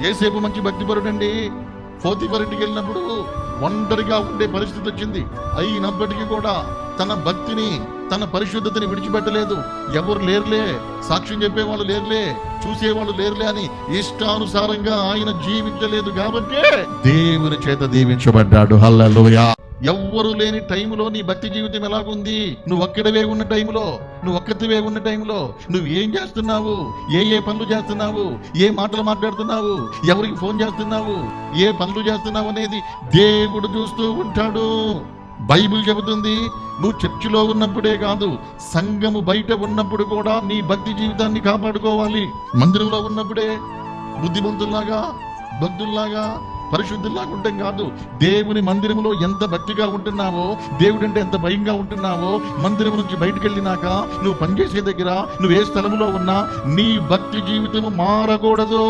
ఏసేపు మంచి భక్తిపరుడండి పోతిపరింటికి వెళ్ళినప్పుడు ఒంటరిగా ఉండే పరిస్థితి వచ్చింది. అయినప్పటికీ కూడా తన భక్తిని తన పరిశుద్ధతని విడిచిపెట్టలేదు. ఎవరు లేరులే సాక్ష్యం చెప్పేవాళ్ళు లేరులే చూసేవాళ్ళు లేరులే అని ఇష్టానుసారంగా ఆయన జీవించలేదు కాబట్టి దేవుని చేత దీవించబడ్డాడు. హల్లలోయా. ఎవ్వరు లేని టైంలో నీ భక్తి జీవితం ఎలాగుంది? నువ్వు ఒక్కడవే ఉన్న టైంలో నువ్వు ఒక్కతివే ఉన్న టైంలో నువ్వు ఏం చేస్తున్నావు? ఏ ఏ పనులు చేస్తున్నావు? ఏ మాటలు మాట్లాడుతున్నావు? ఎవరికి ఫోన్ చేస్తున్నావు? ఏ పనులు చేస్తున్నావు అనేది దేవుడు చూస్తూ ఉంటాడు. బైబిల్ చెబుతుంది నువ్వు చర్చిలో ఉన్నప్పుడే కాదు సంఘము బయట ఉన్నప్పుడు కూడా నీ భక్తి జీవితాన్ని కాపాడుకోవాలి. మందిరంలో ఉన్నప్పుడే బుద్ధిమంతుల్లాగా భక్తుల్లాగా పరిశుద్ధుల్లాగా ఉండటం కాదు. దేవుని మందిరంలో ఎంత భక్తిగా ఉంటున్నావో దేవుడంటే ఎంత భయంగా ఉంటున్నావో మందిరం నుంచి బయటకు వెళ్ళినాక నువ్వు పనిచేసే దగ్గర నువ్వు ఏ స్థలంలో ఉన్నా నీ భక్తి జీవితం మారకూడదు.